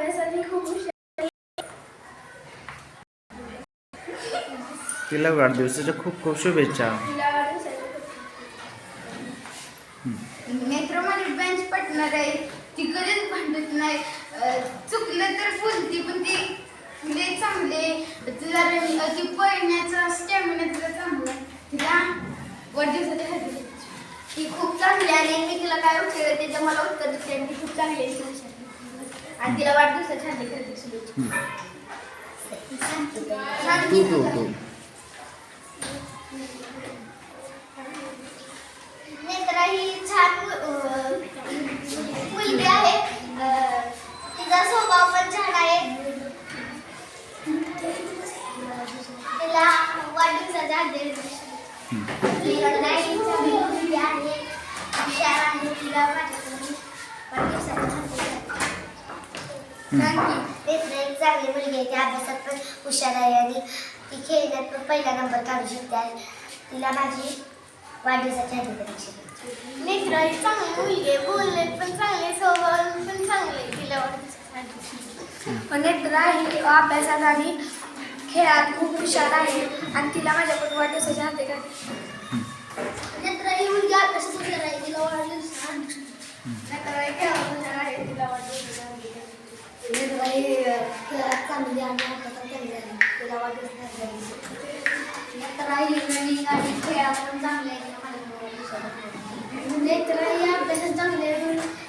अभ्यासाने खूप हुशार तिला वाढदिवसाच्या खूप खूप शुभेच्छा तिला वाढदिवसाच्या नेत्र माझी बेंच पटणार आहे ती कधीच भांडत नाही चुकलं तर बोलती पण ती चांगले तिला ती पळण्याचा स्टॅमिना तिला चांगला आहे. तिला वाढदिवसाच्या हार्दिक शुभेच्छा. ती खूप चांगली आहे आणि मी तिला काय उत्तर देते ते मला उत्तर देते आणि ती खूप चांगली. आणि तिला वाढदिवसाच्या हार्दिक हार्दिक शुभेच्छा. सांग तू की तू. तुला. तू. नेत्रा ही छान मुलगी आहे. तिचा स्वभाव पण छान आहे. तिला वाढदिवसाच्या हार्दिक आहे. तिला माझ्याकडून वाढदिवसाच्या हार्दिक सांग की. एक चांगली मुलगी आहे ती अभ्यासात पण हुशार आहे आणि ती खेळण्यात पण पहिला नंबर काढू शकते आहे तिला माझी वाढदिवसाच्या हार्दिक शुभेच्छा नेत्र ही चांगली मुलगी आहे बोलण्यात पण चांगले स्वभाव पण चांगले तिला वाढदिवसाच्या हार्दिक शुभेच्छा. नेत्रा ही अभ्यासात आणि खेळात खूप हुशार आहे आणि तिला माझ्याकडून वाढदिवसाच्या हार्दिक नेत्रा ही मुलगी अभ्यासात हुशार आहे तिला वाढदिवसाच्या हार्दिक नेत्र ही खेळात हुशार आहे तिला वाढदिवसाच्या हार्दिक शुभेच्छा. नेत्रा ही आहे. तिला नेत्रा रनिंग आणि पण चांगली आहे. नेत्रा अभ्यासात चांगली आहे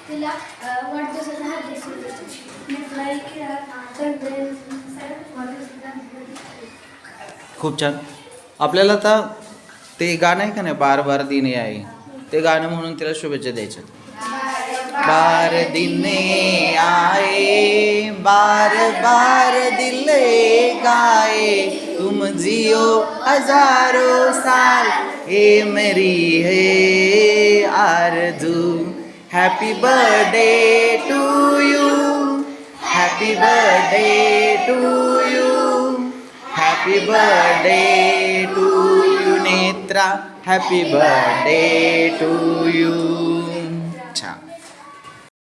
तिला हार्दिक शुभेच्छा. नेत्रा आहे खूप छान. आपल्याला आता ते गाणं आहे का नाही? बार बार दिने आहे ते गाणं म्हणून तिला शुभेच्छा द्यायच्या बार दिने आए बार बार दिल गाए। तुम जियो हज़ारों साल। ये मेरी, है आरज़ू। Happy birthday to you happy birthday to you happy birthday to you Netra happy birthday to you